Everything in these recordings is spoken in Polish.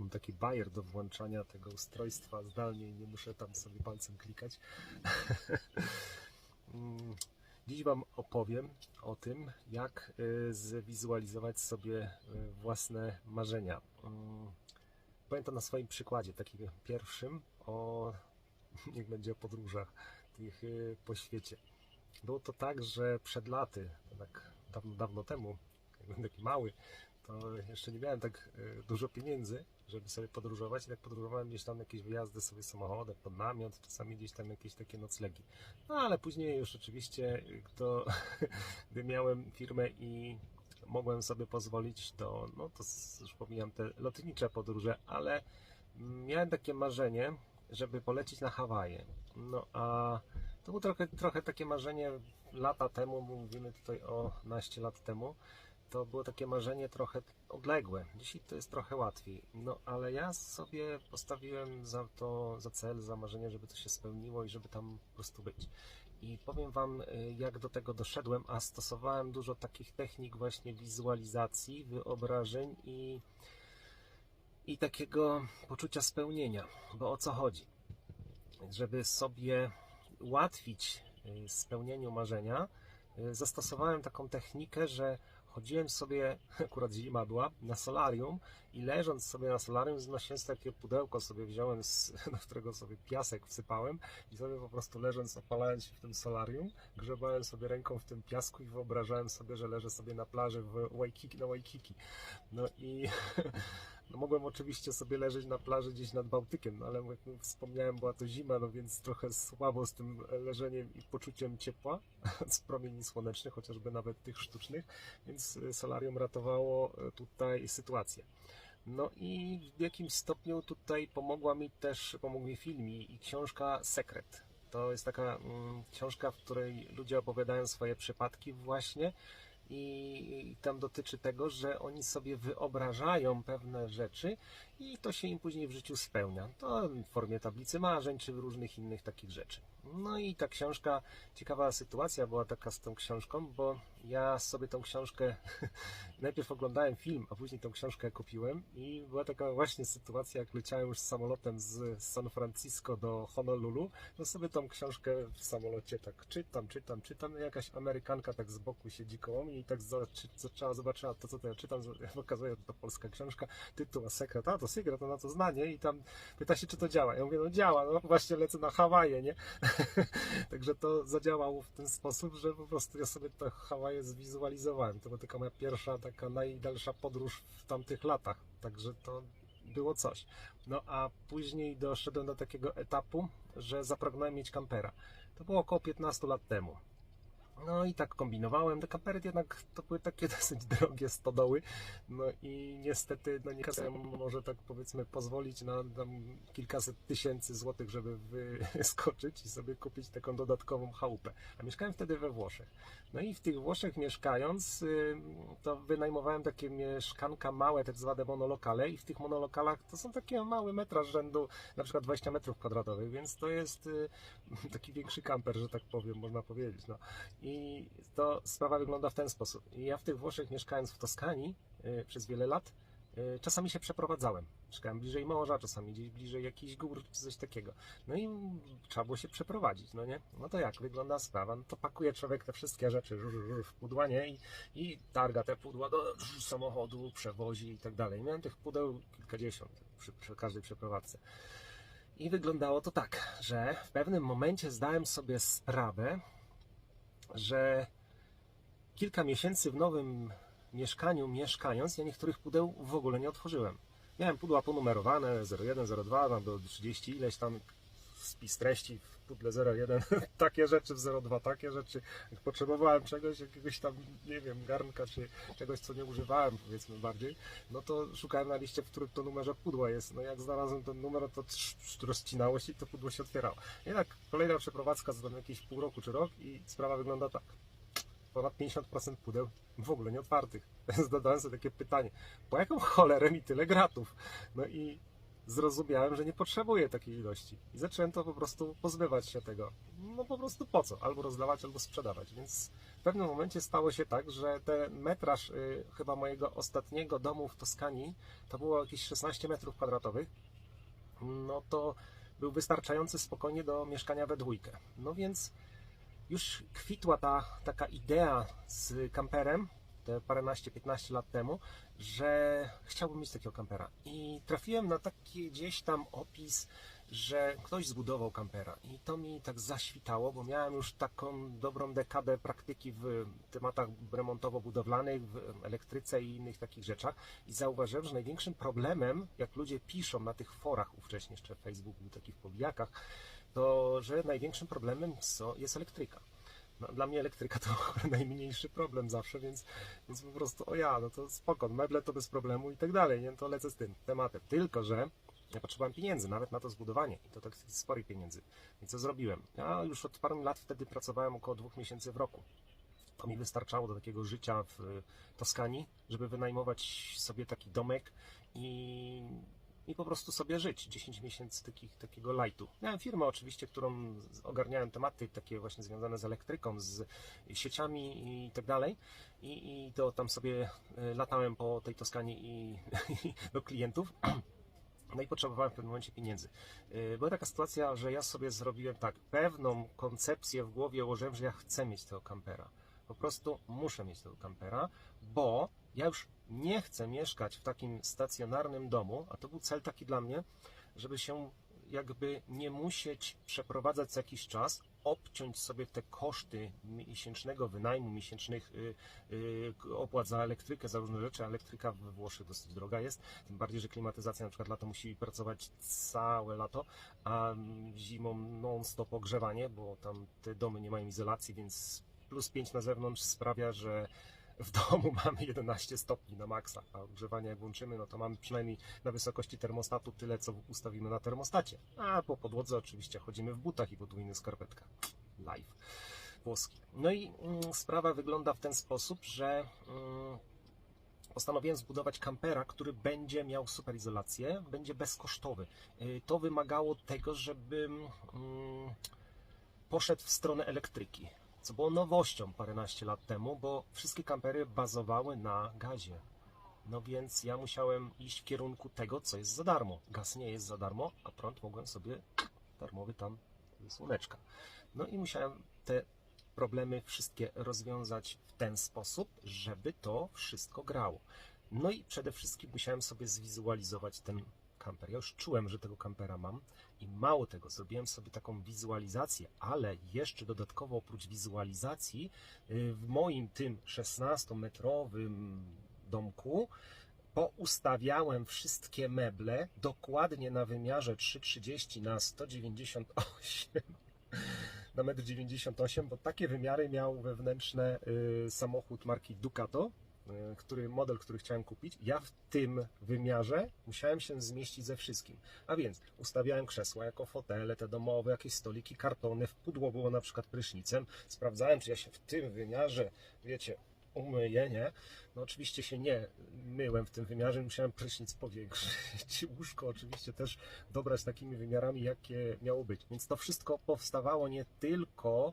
mam taki bajer do włączania tego ustrojstwa zdalnie i nie muszę tam sobie palcem klikać. Mm, Dziś Wam opowiem o tym, jak y, zwizualizować sobie y, własne marzenia. Mm, Powiem to na swoim przykładzie, takim pierwszym, o, niech będzie o podróżach tych y, po świecie. Było to tak, że przed laty, tak dawno, dawno temu, byłem taki mały, to jeszcze nie miałem tak y, dużo pieniędzy, żeby sobie podróżować. I tak podróżowałem gdzieś tam jakieś wyjazdy sobie samochodem, pod namiot, czasami gdzieś tam jakieś takie noclegi. No ale później już oczywiście, y, to, gdy miałem firmę i mogłem sobie pozwolić, to, no to już pomijam te lotnicze podróże, ale miałem takie marzenie, żeby polecieć na Hawaje. No a to było trochę, trochę takie marzenie lata temu, mówimy tutaj o naście lat temu. To było takie marzenie trochę odległe. Dzisiaj to jest trochę łatwiej. No ale ja sobie postawiłem za to, za cel, za marzenie, żeby to się spełniło i żeby tam po prostu być. I powiem Wam, y, jak do tego doszedłem, a stosowałem dużo takich technik właśnie wizualizacji, wyobrażeń i, i takiego poczucia spełnienia. Bo o co chodzi? Żeby sobie ułatwić y, spełnieniu marzenia, y, zastosowałem taką technikę, że chodziłem sobie, akurat zima była, na solarium i leżąc sobie na solarium, znosiąc takie pudełko sobie wziąłem, z, do którego sobie piasek wsypałem i sobie po prostu leżąc, opalając się w tym solarium, grzebałem sobie ręką w tym piasku i wyobrażałem sobie, że leżę sobie na plaży w Waikiki, na Waikiki. No i no mogłem oczywiście sobie leżeć na plaży gdzieś nad Bałtykiem, no ale jak wspomniałem, była to zima, no więc trochę słabo z tym leżeniem i poczuciem ciepła z promieni słonecznych, chociażby nawet tych sztucznych, więc y, solarium ratowało y, tutaj sytuację. No i w jakimś stopniu tutaj pomogła mi też, pomógł mi i książka Sekret. To jest taka mm, książka, w której ludzie opowiadają swoje przypadki właśnie i, tam dotyczy tego, że oni sobie wyobrażają pewne rzeczy i to się im później w życiu spełnia. To w formie tablicy marzeń czy różnych innych takich rzeczy. No i ta książka, ciekawa sytuacja była taka z tą książką, bo ja sobie tą książkę najpierw oglądałem film, a później tą książkę kupiłem i była taka właśnie sytuacja, jak leciałem już samolotem z San Francisco do Honolulu, to sobie tą książkę w samolocie tak czytam, czytam, czytam jakaś Amerykanka tak z boku siedzi koło mnie i tak zaczęła, zobaczyła to, co to ja czytam, z- okazuje, że to polska książka, tytuł, a sekret, a to sekret, ona to zna, nie? I tam pyta się, czy to działa. Ja mówię, no działa, no właśnie lecę na Hawaje, nie? Także to zadziałało w ten sposób, że po prostu ja sobie te Hawaje zwizualizowałem. To była taka moja pierwsza, taka najdalsza podróż w tamtych latach. Także to było coś. No a później doszedłem do takiego etapu, że zapragnąłem mieć kampera. To było około 15 lat temu. No i tak kombinowałem. Te kampery jednak to były takie dosyć drogie stodoły. No i niestety no nie każdy może tak powiedzmy pozwolić na tam kilkaset tysięcy złotych, żeby wyskoczyć i sobie kupić taką dodatkową chałupę. A mieszkałem wtedy we Włoszech. No i w tych Włoszech mieszkając, to wynajmowałem takie mieszkanka małe, tak zwane monolokale i w tych monolokalach to są takie małe metraż rzędu na przykład 20 metrów kwadratowych, więc to jest y, taki większy kamper, że tak powiem, można powiedzieć. No. I to sprawa wygląda w ten sposób. I ja w tych Włoszech mieszkając w Toskanii y, przez wiele lat, y, czasami się przeprowadzałem. Mieszkałem bliżej morza, czasami gdzieś bliżej jakichś gór, czy coś takiego. No i trzeba było się przeprowadzić, no nie? No to jak wygląda sprawa? No to pakuje człowiek te wszystkie rzeczy w pudła, nie? I, I targa te pudła do samochodu, przewozi i tak dalej. Miałem tych pudeł kilkadziesiąt przy, przy każdej przeprowadzce. I wyglądało to tak, że w pewnym momencie zdałem sobie sprawę, że kilka miesięcy w nowym mieszkaniu mieszkając, ja niektórych pudeł w ogóle nie otworzyłem. Miałem pudła ponumerowane 01, 02, tam do 30 ileś tam spis treści w pudle 01, takie rzeczy w 02, takie rzeczy. Jak potrzebowałem czegoś, jakiegoś tam, nie wiem, garnka czy czegoś, co nie używałem, powiedzmy bardziej, no to szukałem na liście, w którym to numerze pudła jest. No jak znalazłem ten numer, to rozcinało się i to pudło się otwierało. Jednak kolejna przeprowadzka tam jakieś pół roku czy rok i sprawa wygląda tak. Ponad 50% pudeł w ogóle nie otwartych. Zadałem sobie takie pytanie, po jaką cholerę mi tyle gratów? No i zrozumiałem, że nie potrzebuję takiej ilości. I zacząłem to po prostu pozbywać się tego. No po prostu po co? Albo rozdawać, albo sprzedawać. Więc w pewnym momencie stało się tak, że ten metraż y, chyba mojego ostatniego domu w Toskanii to było jakieś 16 metrów kwadratowych. No to był wystarczający spokojnie do mieszkania we dwójkę. No więc już kwitła ta taka idea z kamperem, paręnaście, 15 lat temu, że chciałbym mieć takiego kampera. I trafiłem na taki gdzieś tam opis, że ktoś zbudował kampera. I to mi tak zaświtało, bo miałem już taką dobrą dekadę praktyki w tematach remontowo-budowlanych, w elektryce i innych takich rzeczach. I zauważyłem, że największym problemem, jak ludzie piszą na tych forach, ówcześnie jeszcze Facebook był w powijakach, to że największym problemem jest elektryka. No, dla mnie elektryka to najmniejszy problem zawsze, więc, więc po prostu o ja, no to spoko, meble to bez problemu i tak dalej, nie? To lecę z tym tematem. Tylko, że ja potrzebowałem pieniędzy, nawet na to zbudowanie i to tak sporych pieniędzy. I co zrobiłem? Ja już od paru lat wtedy pracowałem około dwóch miesięcy w roku. To mi wystarczało do takiego życia w y, Toskanii, żeby wynajmować sobie taki domek i, i po prostu sobie żyć. 10 miesięcy takich, takiego lightu. Miałem firmę oczywiście, którą ogarniałem tematy takie właśnie związane z elektryką, z sieciami i tak dalej. I, i to tam sobie y, latałem po tej Toskanii i, i do klientów. No i potrzebowałem w pewnym momencie pieniędzy. Yy, Była taka sytuacja, że ja sobie zrobiłem tak, pewną koncepcję w głowie ułożyłem, że ja chcę mieć tego kampera. Po prostu muszę mieć tego kampera, bo ja już nie chcę mieszkać w takim stacjonarnym domu, a to był cel taki dla mnie, żeby się jakby nie musieć przeprowadzać co jakiś czas, obciąć sobie te koszty miesięcznego wynajmu, miesięcznych y, y, opłat za elektrykę, za różne rzeczy. Elektryka we Włoszech dosyć droga jest, tym bardziej, że klimatyzacja na przykład lato musi pracować całe lato, a zimą non-stop ogrzewanie, bo tam te domy nie mają izolacji, więc plus 5 na zewnątrz sprawia, że w domu mamy 11 stopni na maksa, a ogrzewanie jak włączymy, no to mamy przynajmniej na wysokości termostatu tyle, co ustawimy na termostacie. A po podłodze oczywiście chodzimy w butach i podwójnych skarpetkach. Live włoski. No i mm, sprawa wygląda w ten sposób, że mm, postanowiłem zbudować kampera, który będzie miał superizolację, będzie bezkosztowy. Y, To wymagało tego, żebym mm, poszedł w stronę elektryki, co było nowością paręnaście lat temu, bo wszystkie kampery bazowały na gazie. No więc ja musiałem iść w kierunku tego, co jest za darmo. Gaz nie jest za darmo, a prąd mogłem sobie darmowy tam słoneczka. No i musiałem te problemy wszystkie rozwiązać w ten sposób, żeby to wszystko grało. No i przede wszystkim musiałem sobie zwizualizować ten kamper. Ja już czułem, że tego kampera mam i mało tego, zrobiłem sobie taką wizualizację, ale jeszcze dodatkowo oprócz wizualizacji y, w moim tym 16-metrowym domku poustawiałem wszystkie meble dokładnie na wymiarze 3,30 na 198 na 1,98 m, bo takie wymiary miał wewnętrzne y, samochód marki Ducato, który, model, który chciałem kupić. Ja w tym wymiarze musiałem się zmieścić ze wszystkim. A więc ustawiałem krzesła jako fotele, te domowe, jakieś stoliki, kartony, w pudło było na przykład prysznicem. Sprawdzałem, czy ja się w tym wymiarze, wiecie, umyję, nie? No oczywiście się nie myłem w tym wymiarze, musiałem prysznic powiększyć. Łóżko oczywiście też dobrać takimi wymiarami, jakie miało być. Więc to wszystko powstawało nie tylko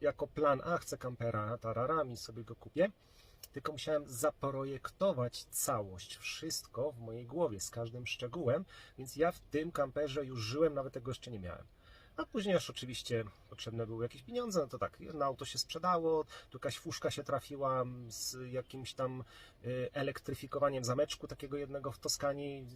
jako plan, a chcę kampera, tararami sobie go kupię, tylko musiałem zaprojektować całość, wszystko w mojej głowie, z każdym szczegółem, więc ja w tym kamperze już żyłem, nawet tego jeszcze nie miałem. A później już oczywiście potrzebne były jakieś pieniądze, no to tak, jedno auto się sprzedało, tu jakaś fuszka się trafiła z jakimś tam y, elektryfikowaniem zameczku takiego jednego w Toskanii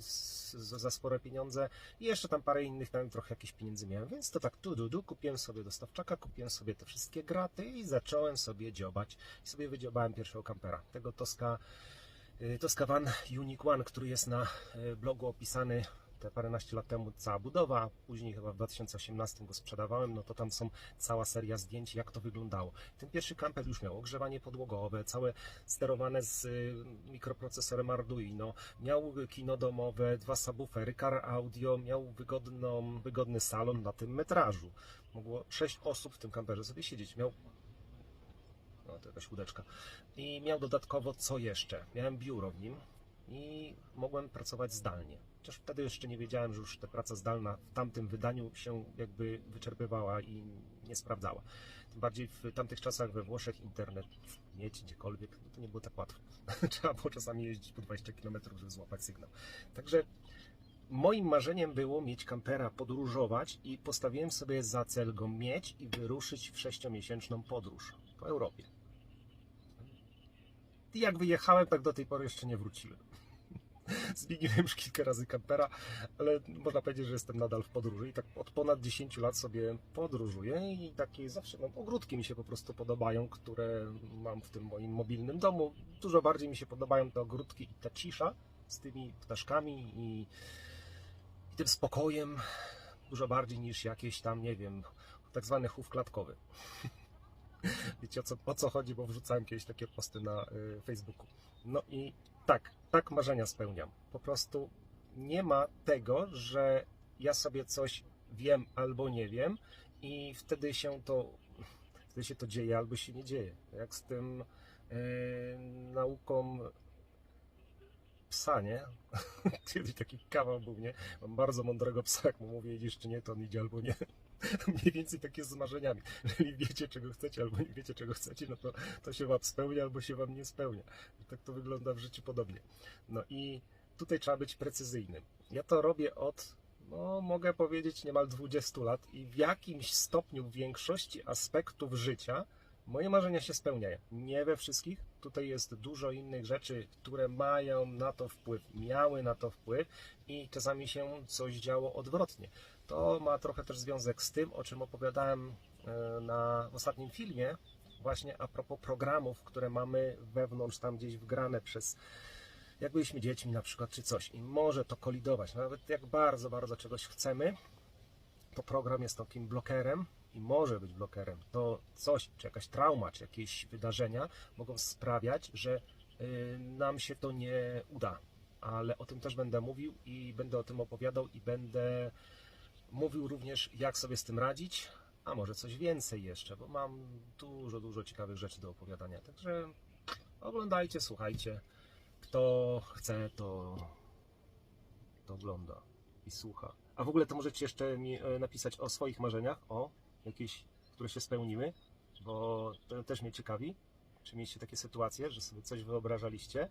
za spore pieniądze i jeszcze tam parę innych, tam trochę jakieś pieniędzy miałem, więc to tak tu, du, du, kupiłem sobie dostawczaka, kupiłem sobie te wszystkie graty i zacząłem sobie dziobać. I sobie wydziobałem pierwszego kampera, tego Toska, y, Toska Van Unique One, który jest na y, blogu opisany te paręnaście lat temu cała budowa, później chyba w 2018 go sprzedawałem, no to tam są cała seria zdjęć, jak to wyglądało. Ten pierwszy kamper już miał ogrzewanie podłogowe, całe sterowane z y, mikroprocesorem Arduino, miał kino domowe, dwa subwoofery, car audio, miał wygodną, wygodny salon na tym metrażu. Mogło sześć osób w tym kamperze sobie siedzieć. Miał no to jakaś łódeczka. I miał dodatkowo co jeszcze? Miałem biuro w nim, i mogłem pracować zdalnie. Chociaż wtedy jeszcze nie wiedziałem, że już ta praca zdalna w tamtym wydaniu się jakby wyczerpywała i nie sprawdzała. Tym bardziej w tamtych czasach we Włoszech internet mieć gdziekolwiek, no to nie było tak łatwo. Trzeba było czasami jeździć po 20 km, żeby złapać sygnał. Także moim marzeniem było mieć kampera, podróżować i postawiłem sobie za cel go mieć i wyruszyć w sześciomiesięczną podróż po Europie. I jak wyjechałem, tak do tej pory jeszcze nie wróciłem. Zmieniłem już kilka razy kampera, ale można powiedzieć, że jestem nadal w podróży i tak od ponad 10 lat sobie podróżuję i takie zawsze, no, ogródki mi się po prostu podobają, które mam w tym moim mobilnym domu. Dużo bardziej mi się podobają te ogródki i ta cisza z tymi ptaszkami i, i tym spokojem, dużo bardziej niż jakieś tam, nie wiem, tak zwany chów klatkowy. Wiecie o co, o co chodzi, bo wrzucałem kiedyś takie posty na y, Facebooku. No i tak, tak marzenia spełniam. Po prostu nie ma tego, że ja sobie coś wiem albo nie wiem i wtedy się to, wtedy się to dzieje albo się nie dzieje. Jak z tym y, nauką psa, nie? Kiedyś taki kawał był, nie? Mam bardzo mądrego psa, jak mu mówię, idziesz czy nie, to on idzie albo nie. Mniej więcej tak jest z marzeniami. Jeżeli wiecie, czego chcecie, albo nie wiecie, czego chcecie, no to, to się wam spełnia, albo się wam nie spełnia. I tak to wygląda w życiu podobnie. No i tutaj trzeba być precyzyjnym. Ja to robię od, no mogę powiedzieć, niemal 20 lat i w jakimś stopniu w większości aspektów życia moje marzenia się spełniają. Nie we wszystkich. Tutaj jest dużo innych rzeczy, które mają na to wpływ, miały na to wpływ i czasami się coś działo odwrotnie. To ma trochę też związek z tym, o czym opowiadałem e, na ostatnim filmie, właśnie a propos programów, które mamy wewnątrz, tam gdzieś wgrane przez jak byliśmy dziećmi na przykład, czy coś. I może to kolidować. Nawet jak bardzo, bardzo czegoś chcemy, to program jest takim blokerem i może być blokerem. To coś, czy jakaś trauma, czy jakieś wydarzenia mogą sprawiać, że y, nam się to nie uda. Ale o tym też będę mówił i będę o tym opowiadał i będę mówił również, jak sobie z tym radzić, a może coś więcej jeszcze, bo mam dużo, dużo ciekawych rzeczy do opowiadania. Także oglądajcie, słuchajcie. Kto chce, to, to ogląda i słucha. A w ogóle to możecie jeszcze mi e, napisać o swoich marzeniach, o jakieś, które się spełniły, bo to też mnie ciekawi. Czy mieliście takie sytuacje, że sobie coś wyobrażaliście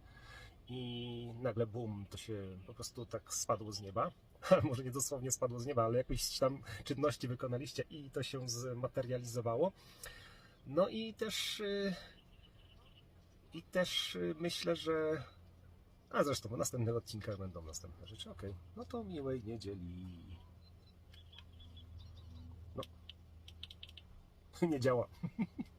i nagle bum, to się po prostu tak spadło z nieba. Może nie dosłownie spadło z nieba, ale jakieś tam czynności wykonaliście i to się zmaterializowało. No i też y, i też y, myślę, że a zresztą w następnych odcinkach będą następne rzeczy. Okej, no to miłej niedzieli. No. Nie działa.